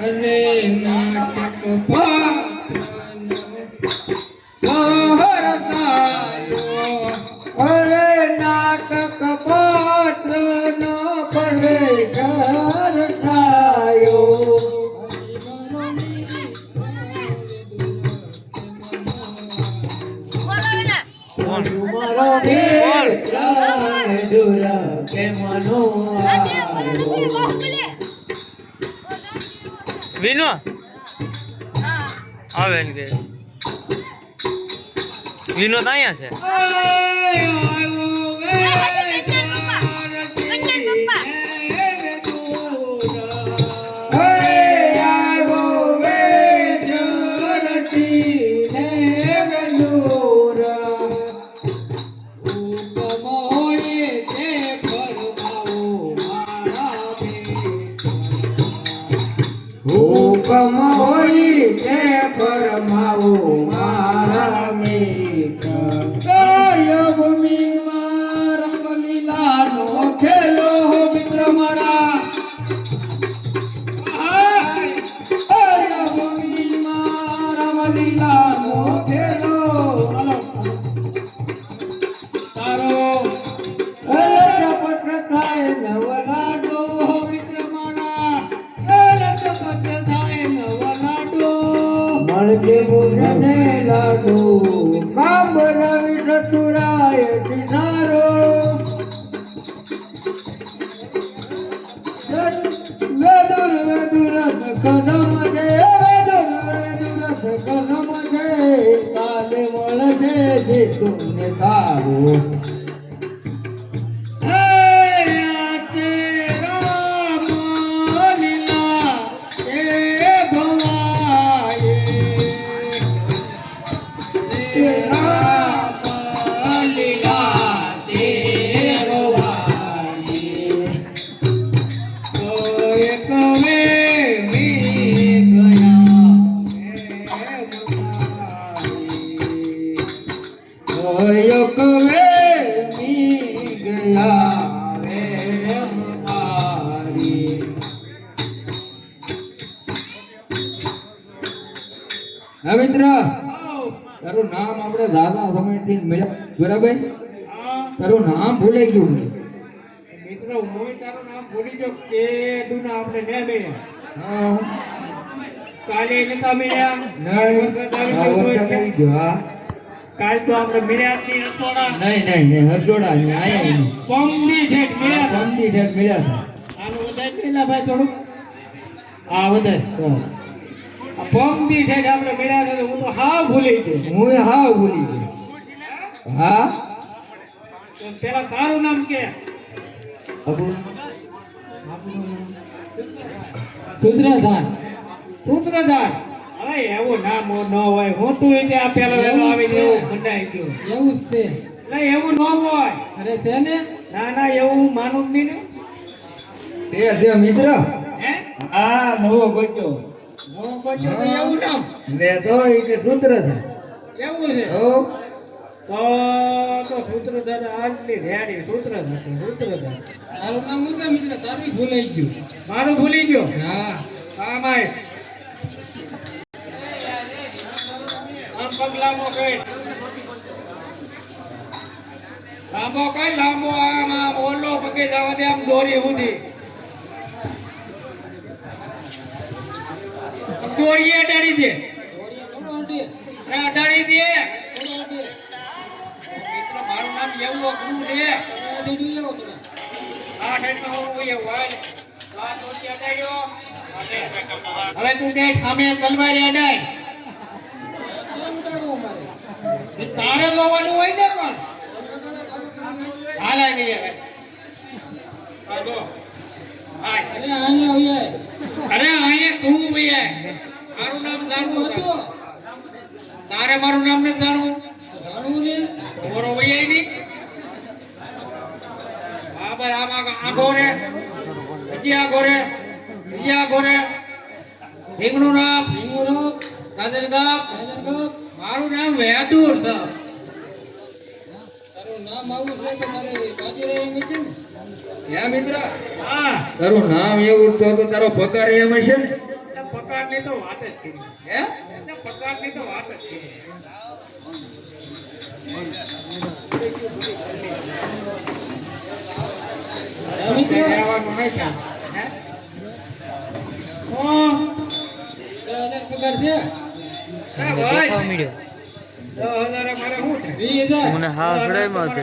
અરે નાટક પાત્રનો અરે નાટક પાત્રનો પ્રવેશ થાયો. કે મનો આવ્યો. વિનો? આવે ને કે. વિનો અહીંયા છે. વેદુર વેદુરસ કદમ છે વેદુર કદમ છે કાલે મળશે જે તુમને સારું મિત્ર? તારું નામ આપણે દાદા સમયથી મળ્યા. બરાબર? તારું નામ ભૂલાઈ ગયું મિત્ર હું તારું નામ ભૂલી ગયો કે તું ના આપણે ને બે હા. કાલે નતા મળ્યા. નહીં. ગયો કાલ તો આપણે મળ્યા નહીં હસોડા નહીં નહીં નહીં હસોડા નહીં આયા નહીં. મળ્યા મળ્યા વધારે પેલા ભાઈ થોડુંક? આ વધારે હા. છે આપણે મળ્યા તો હું તો હાવ ભૂલી ગયો. હું હા ભૂલી ગયો. હા? પેલા તારું નામ કે. સૂત્રધાર સૂત્રધાર હવે એવું નામ ન હોય. હું તું એટલે આ પેલો વેલો આવી ગયો મંડાઈ ગયો. એવું જ છે. એટલે એવું ન હોય. અરે છે ને? ના ના એવું માનું જ નહીં ને. તે મિત્ર. હે? આ નવો ગોચ્યો કોચો તો એ કે સૂત્રધાન એવું છે? ઓ તો સૂત્રધાર આજની રેડી સૂત્રધાર સૂત્રધાર. તારું નામ છે મિત્ર? તારું ભૂલાઈ ગયું. મારું ભૂલી ગયો? હા. હા ભાઈ. આમ પગ લાંબો કઈ લાંબો કઈ લાંબો આમ આમ ઓલો પગે જવા દે આમ દોરી સુધી દોરીએ અડાડી દે અડાડી દે મારું નામ એવું અઘરું છે હવે તું કે સામે તલવારી અડાય. તારે લોવાનું હોય ને પણ. હાલ આવી હવે. અરે અહીંયા તું ભૈયા મારું નામ જાણવું હતું તારે મારું નામ ને જાણવું? તમારો ભૈયા નહીં બરાબર આમાં આખો રે હજી આખો રે બીજી આખો રે રીંગણું નામ રાજનગામ મારું નામ વેદુર છે. હે મિત્ર. હા. તારું નામ એવું તો તો તારો પગાર એમ હશે ને? પગારની તો વાત જ હે? પગારની તો વાત જ મને હા હતો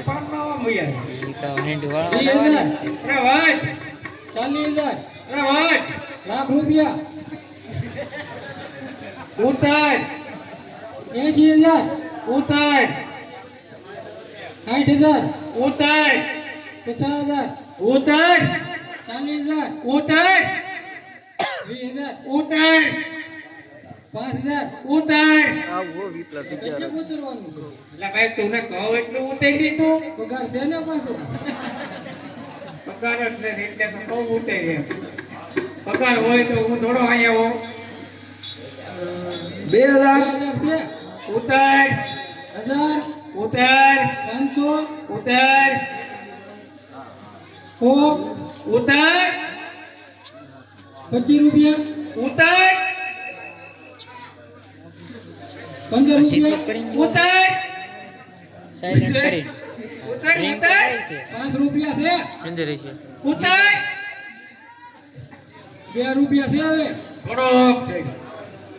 ચાલીસ હજાર. લાખ રૂપિયા. ઉતાર. એસી હજાર ઉતાર. સાઠ હજાર. ઉતાર. પચાસ હજાર. ઉતાર. ચાલીસ હજાર. ઉતાર. વીસ હજાર. ઉતાર. પાંચ હજાર. ઉતાર. એટલે ભાઈ તું કહો એટલું ઉતારી દીધું પગાર છે ને પાછો? પગાર એટલે તો બહુ ઉતારી એમ. પગાર હોય તો હું થોડો અહીંયા હોઉં. બે હજાર. છે ઉતાર. હજાર. ઉતાર. પાંચસો ઉતાર. સો ઉતાર. પચીસ રૂપિયા. ઉતાર. પંદર રૂપિયા. ઉતાર. સાયલેન્ટ કરી. ઉતાર ઉતાર. છે પાંચ રૂપિયા છે. અંદર છે ઉતાર. બે રૂપિયા છે હવે.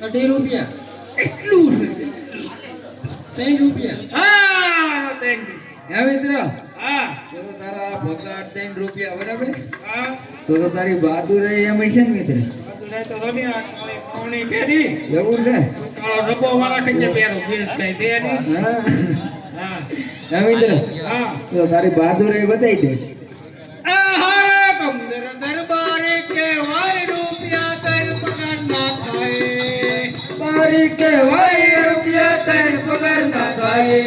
અઢી રૂપિયા. એટલું. ત્રણ રૂપિયા હા હે મિત્ર હા. તો તો તારા પગાર ત્રણ રૂપિયા બરાબર? હા. તો તો તારી બહાદુર એમ છે ને મિત્ર? એવું છે? રબો વાળા પહેરો. હા. હા. મિત્ર હા. તો તારી બહાદુરી બતાવી દે. તારી કહેવાય રૂપિયા ત્રણ પગાર ના થાય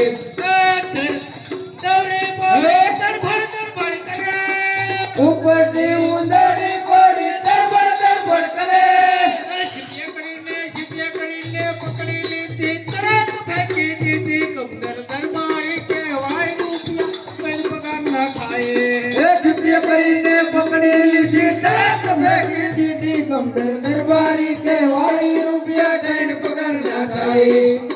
તરફડ તરફડ ઉપરથી ઉંદરડી પડી તડબડ તડબડ કરે. પકડી લીધી, તરત કહેવાય રૂપિયા પગાર કરીને પકડી લીધી, તરત ફેંકી દીધી. કમદર દરબારી કહેવાય પગાર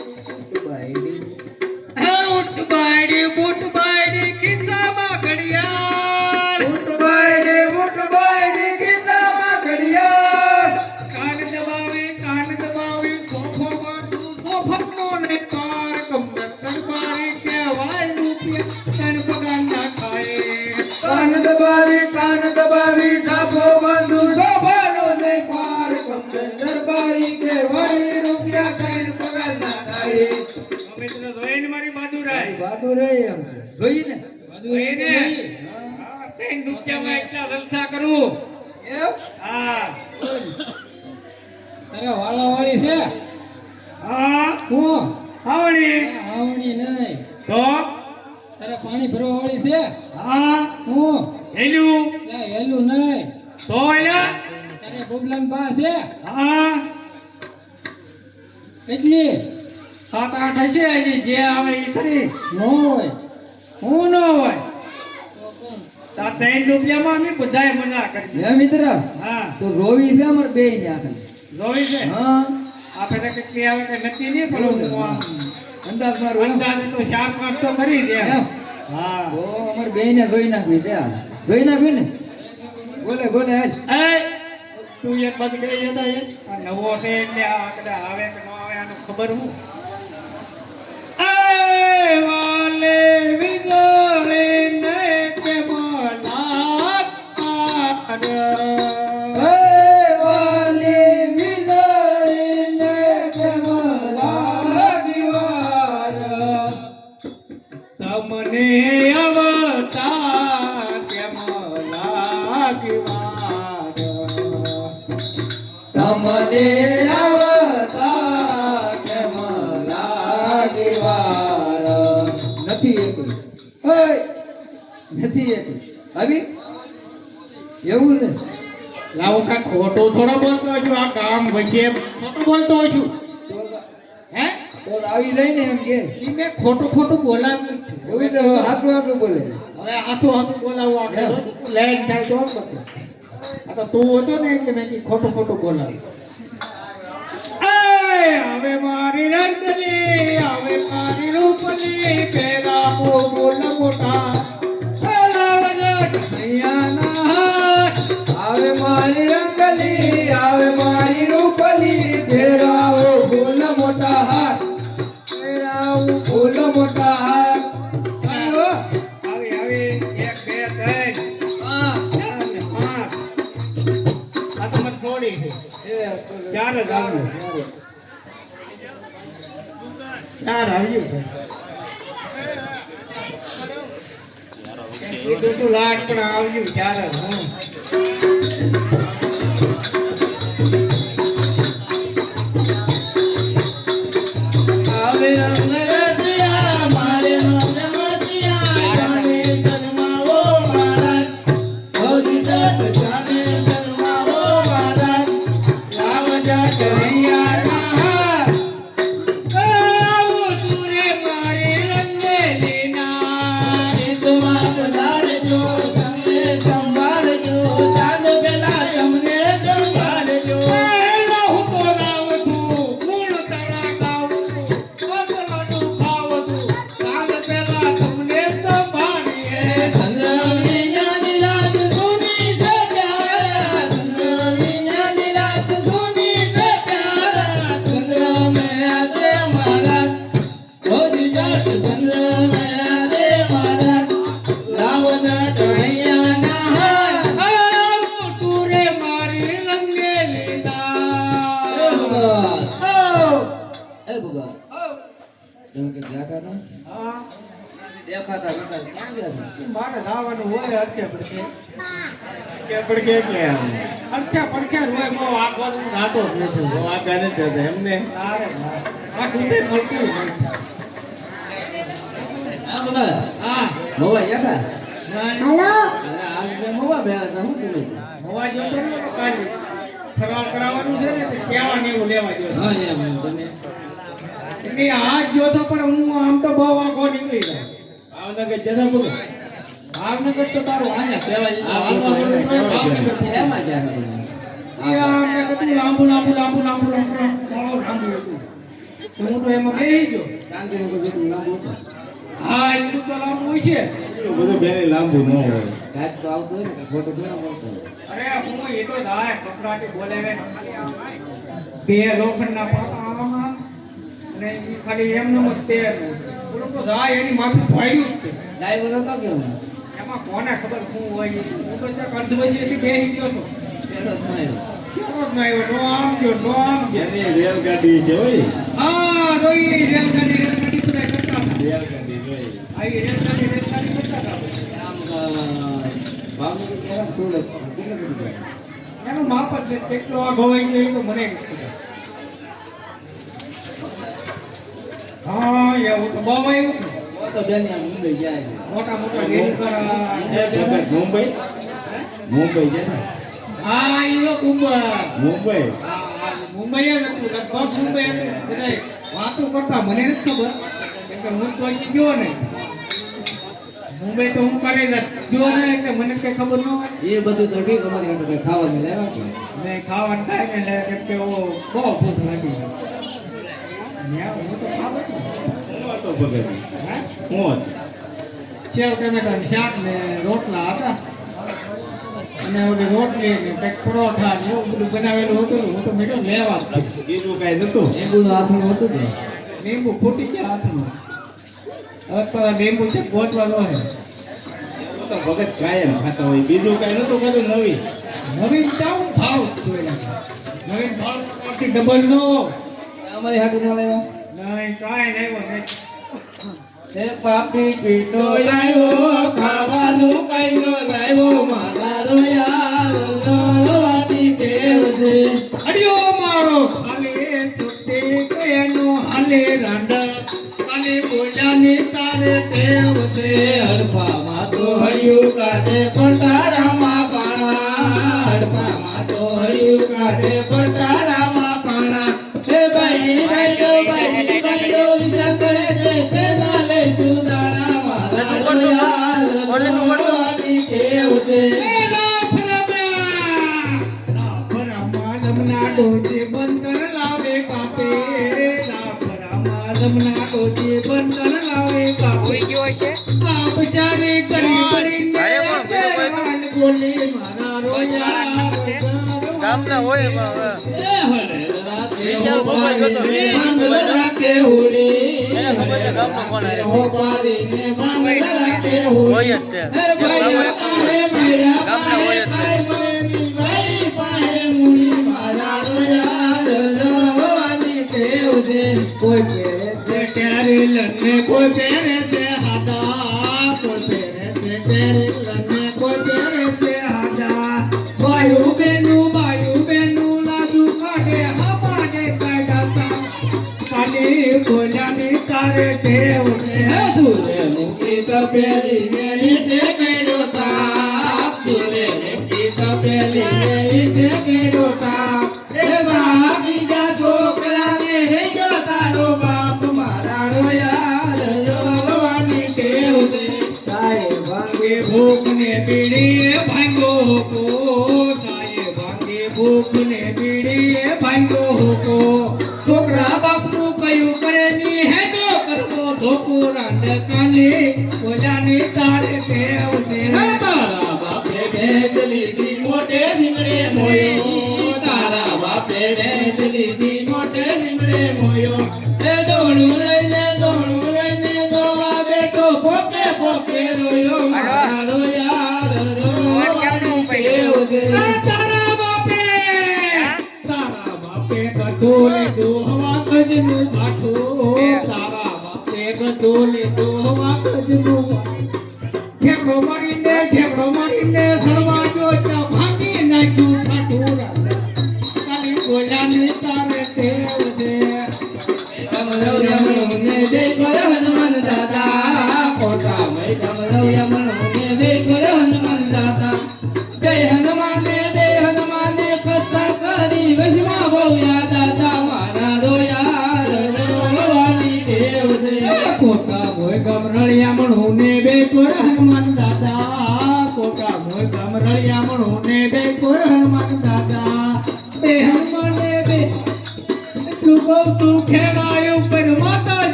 બહાદુરાઈ બહાદુર એમ. છે જોઈને જોઈને હા, ત્રણ એટલા જલસા કરું. એમ હા. તારે વાળા વાળી છે? હા. હું? આવડી. આવણી નહીં. તો? તારે પાણી ભરવા વાળી છે? હા. હું? હેલું હેલું નહીં. તો તારે બબલાન બા છે? હા. કેટલી? સાત આઠ હશે હજી જે આવે એ ખરી નો હોય હું ન હોય. તા ત્રણ રૂપિયામાં અમે બધાય મના કરી હે મિત્ર? હા. તો રોવી છે અમાર બે ને આખા રોવી છે? હા. આપણે કે કે આવે કે નક્કી નહીં પણ હું અંદાજ મારો અંદાજ તો ચાર પાંચ તો કરી દે હા. ઓ અમાર બે ને જોઈ નાખવી દે. જોઈ નાખવી ને? બોલે બોલે એ તું એક બગડે જતા નવો છે એટલે આ કદાચ આવે કે ન આવે આનું ખબર હું એ વાલે વિદોરે ને કે મોલા હે વાલી વિદાઈને જમલા દિવાર તમને અવતાર કેમ લાગવા તમને નથી જતી આવી? એવું ને? લાવો કા ખોટો થોડો બોલતો છું આ કામ વચ્ચે ખોટું બોલતો છું. હે? તો આવી જાય ને એમ કે. ઈ મેં ખોટું ખોટું બોલાવ્યું. છે. એવું તો આટલું આટલું બોલે. હવે આથું આથું બોલાવું આપણે લેન થાય તો આ તો તું હતો ને કે મેં ખોટું ખોટું બોલાવ્યું હવે મારી રંગલી હવે મારી રૂપલી પેલા બોલ મોટા. કૈયાના હાથ આવે પડખ્યા જ હોય, બહુ આગવાનું નાતો જ નથી. બહુ આગળ નથી જતા, એમને. આ દૂધે મળતું આ નથી. હા મોવા ગયા હેલો આજ બે મોવા બે આ હું તમે? મોવા જોતો ને તો કાઢી. ફરાળ કરાવવાનું છે ને તો કહેવા ને એવું લેવા જોઈએ. હા, એમ તમે એટલે આજ જોતો પણ હું આમ તો બહુ આંખો નીકળી જાય ભાવનગર જતા બોલો ભાવનગર તો તારું આને કહેવાય. ભાવનગર. એમાં કીધું લાંબુ લાંબુ લાંબુ લાંબુ લાંબુ. લાંબુ લાંબુ હતું. હું તો એમાં કહી ગયો. ગાંધીનગર જેટલું લાંબુ હતું. હા એટલું તો લાંબુ હોય છે બધું લાંબુ ન હોય. કાંઈક તો આવતું હોય ને કાંઈક ખોટું બોલતો અરે હું એ તો બોલે રે. બે લોખંડના પાટા આમાં અને ખાલી એમનું જ તે પેલું તો જાય એની માથું ફાડ્યું જ છે. ગાય બોલો તો કેવું? એમાં કોને ખબર શું હોય હું તો ત્યાં અર્ધવજીએથી બેસી ગયો હતો પેલો જ નહીં. કેવો જ ના આવ્યો? નો આમ ગયો નો આમ ગયો એની રેલગાડી છે હા રેલગાડી રેલગાડી કરતા રેલગાડી રેલગાડી રેલગાડી કરતા હતા. આમ, અ, ભાવનગર ગયા? એનું માપ જ કેટલો આ ગવાઈ ગયો એ તો મને હા એવું તો બહુ. ઓ તો બેન મુંબઈ ગયા છે. મોટા મોટા મુંબઈ? મુંબઈ જતા હા એ લોકો મુંબઈ. મુંબઈ? જ હતું લગભગ મુંબઈ હતું. બધાય વાતો કરતા મને નથી ખબર કેમ કે હું તો અહીંથી ગયો ને મુંબઈ તો હું કરે જ ને એટલે મને કઈ ખબર ન હોય. એ બધું તો ઠીક અમારી હાટુ કઈ ખાવાનું લેવા ને ખાવાનું થાય ને એટલે કે ઓ બહુ ભૂખ લાગી. હું તો ખાવ તો. હું સેવ ટમેટા ને શાક ને રોટલા હતા. અને ઓલી રોટલી ને કંઈક પરોઠા ને એવું બધું બનાવેલું હતું. હું તો મેં લેવા જ. બીજું કાંઈ નતું લીંબુનું હાથનું હતું કે? લીંબુ ફૂટી ગયા હાથમાં. હવે તો આ લીંબુ છે ગોતવા નો હે તો ભગત કાયમ ખાતા હોય. બીજું કાંઈ નતું બધું નવી? નવીન ચાવ ભાવ. નવીન ભાવ ડબલ નો. અમારી હાથ ના લેવા નહીં કાંઈ નહીં. એ પાપી પીટો લાવ્યો, ખાવાનું કઈ નો લાવ્યો, મારા રોયા રોવાની ટેવ છે. અડિયો મારો, ખાલે સુતે કેનો હાલે રાંડ અને બોલ્યાની તારે ટેવ છે. હડપામાં તો હળિયું કાઢે હોય જ મેળા ગામના હોય જ છે. કોઈ છે. લને કોઈ પહેરે તપેલી મેલી તે કર્યો તાપ સુરે મુકી તપેલી મેલી તે કર્યો તાપ. એ બા બીજા છોકરાને હે ગયો તારો બાપ, મારા રોયા ને ને છોકરા કયું કરે ની હે જો કરવો ધોકો રાંડ કાલે ઓજાની તારે ટેવ છે. તારા બાપે ભેદ લીધી મોટે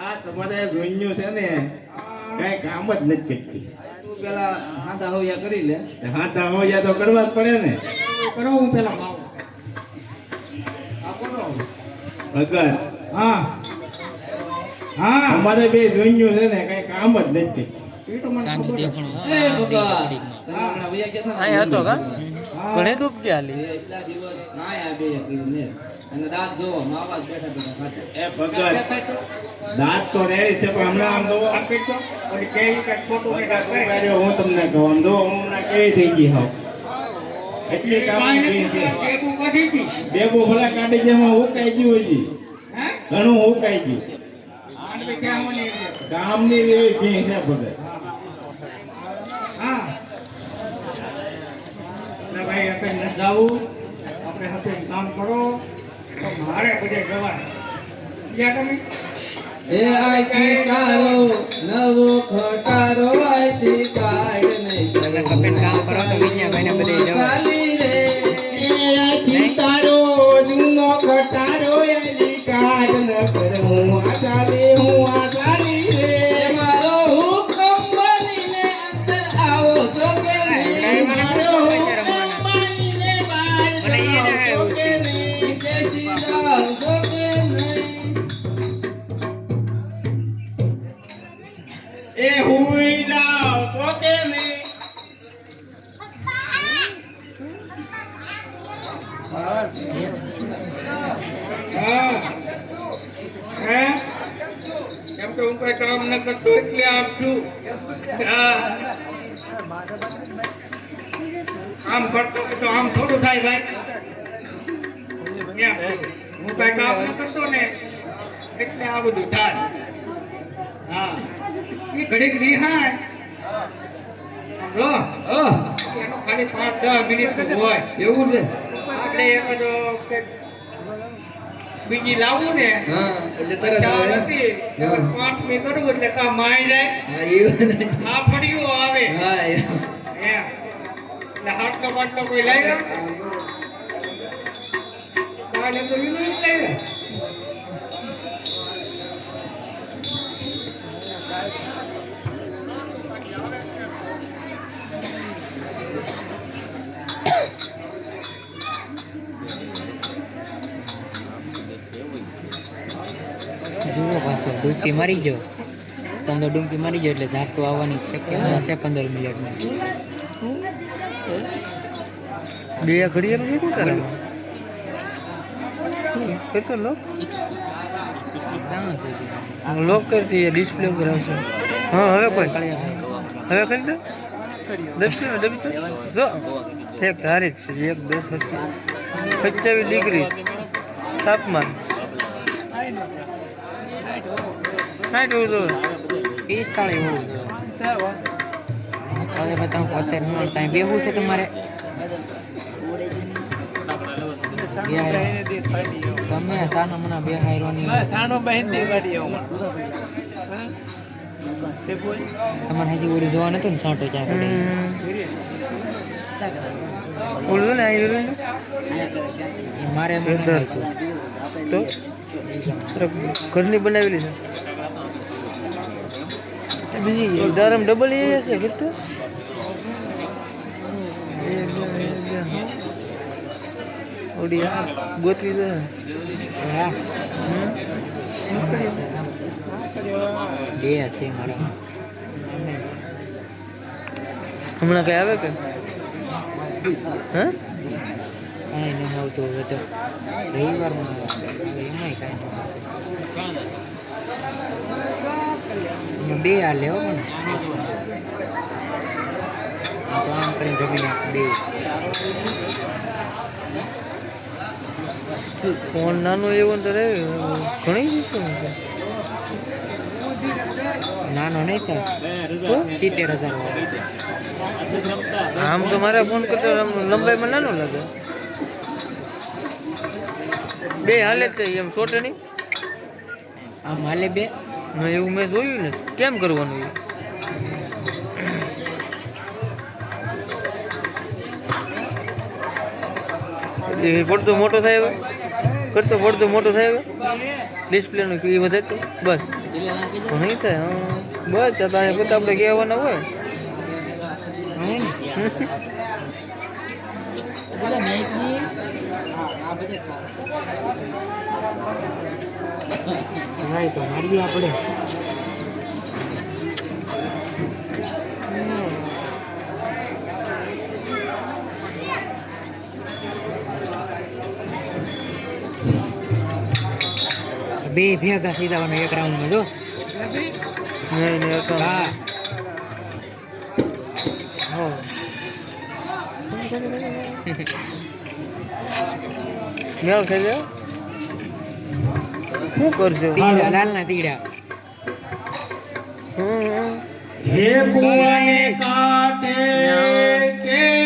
આ તમારે જોઈન્યું છે ને કઈ કામ જ નથી કરતી હાથા કરી લે. હા તો હવે તો કરવા જ પડે ને. કરો હું પેલા ભગત અમારે બે જોઈન્યું છે ને કઈ કામ જ નથી. ઘણે ડૂબ ગયા દાંત તો રેડી છે પણ હમણાં આમ જોવો. તમને કહું આમ જોવો હું કેવી થઈ ગઈ હાવ એટલી કામ છે બેબુ ભલા કાઢી જેમાં ઉકાઈ ગયું હોય ઘણું ઉકાઈ ગયું. કામની એવી ભીં છે બધા હા. ના ભાઈ આપણે ન જાવું આપણે હાથે કામ કરો. તો મારે બધે જવાય ગયા તમે? એ આઈથી કારો નવો ખટારો આઈથી કાઢ નહીં કપેન કામ કરો તો વિજયાભાઈને બધે જવાય. થાય ભાઈ. હું કઈ કામ ન કરતો ને એટલે આ બધું થાય. હા. એ ઘડીક રિહાય. સમજો ખાલી પાંચ દસ મિનિટ હોય. એવું છે? આપણે એમ જ બીજી લાવવું ને એટલે તરત આવે. પાંચ મિનિટ કરવું એટલે કામ માઈ જાય. આ ફળિયું આવે. હા એમ. જુઓ પાછો, ડૂબકી મારી ગયો. ચંદો ડૂબકી મારી ગયો એટલે ઝાપટું આવવાની શક્યતા છે પંદર મિનિટમાં. બે છે શું કરે? એ તો લોક લોક કરતી ડિસ્પ્લે ઉપર આવશે. હા, હવે કોઈ હવે કરી દે. દબી તો. જો એક તારીખ છે, એક દસ પચાવીસ ડિગ્રી. તાપમાન. સાઠ એવું તો પિસ્તાળીસ હોવું જોઈએ. હવે બતાવું અત્યારે છે તમારે. તમે સાનો મના આવું. તમારે હજી ઓલું જોવા નતું ને સાંટો ચા પડે. ઓલું ને આવી ને? મારે તો? ઘરની બનાવેલી છે. બીજી દારમ ડબલ એ હશે કેટલો ઓડી આ ગોતવી દે હા બે છે મારા હમણાં કઈ આવે કે હા કાંઈ નહીં આવતું હવે તો રવિવારમાં આવે. હવે એમાંય કાંઈ નહીં આવતું. એમાં બે આ લેવો પણ આ તો આમ કરીને જમી નાખ બે ફોન નાનો એવો તો રહે ઘણી નાનો નહીં થાય. સિત્તેર હજાર આમ તો મારા ફોન કરતા લંબાઈમાં નાનો લાગે. બે હાલે જ એમ સોટે નહીં? આમ હાલે બે? એવું મેં જોયું ને. કેમ કરવાનું એ? પડતો મોટો થાય કરતો પડતો મોટો થાય ડિસ્પ્લેનું એ વધે તો બસ નહીં થાય બસ તો અહીંયા કરતા આપણે કહેવાના હોય તો બે ભેગા થઈ જવાના એક રાઉન્ડમાં જો. નહીં નહીં હા હો. મેળ ખાઈ જાય શું કરશો તીડા લાલના તીડા. હે કુવાને કાંઠે કેવડો